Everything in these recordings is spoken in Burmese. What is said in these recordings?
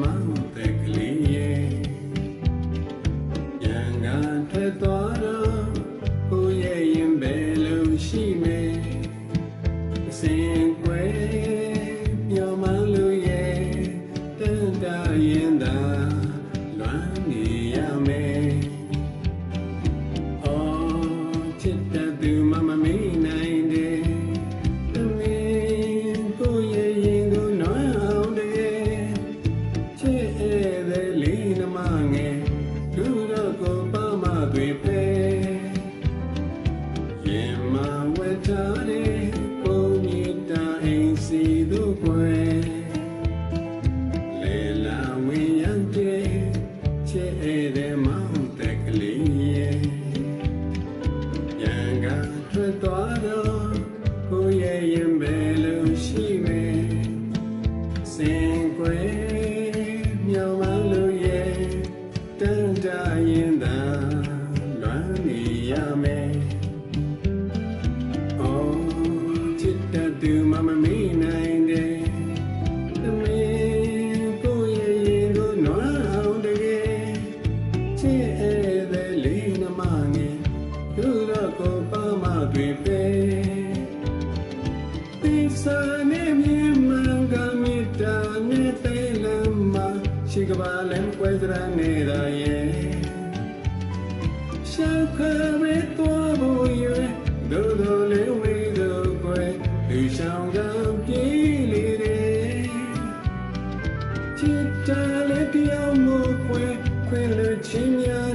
မန်တက်ကလေးရဲ့ရန်ကထွက်သွား တန်တရင်သာလွမ်းနေရမယ် ကဘာလန်ပွဲစရနေတာရဲ့ရှောက်ခမဲတော်ဘူးရဲ့ဒိုဒိုလေးဝေးတို့ကွယ်လူဆောင်ကပြေးလေတယ်ချစ်တယ်လေးပြောင်းမှုခွဲခွဲလူချင်းများ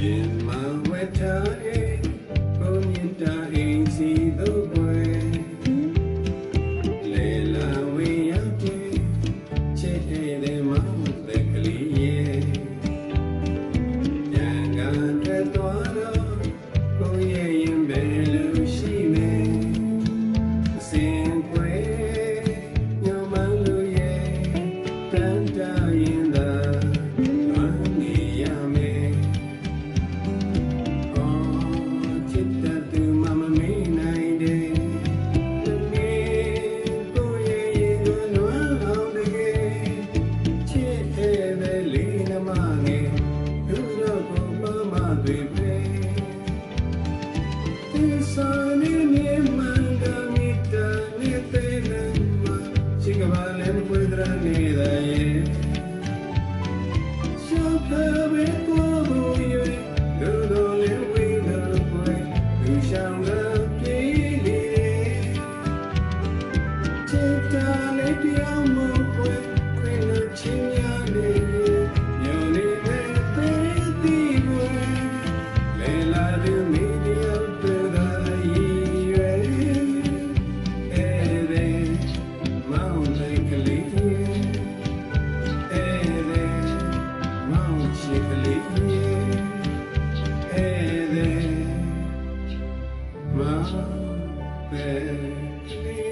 In my wet be Bethlehem.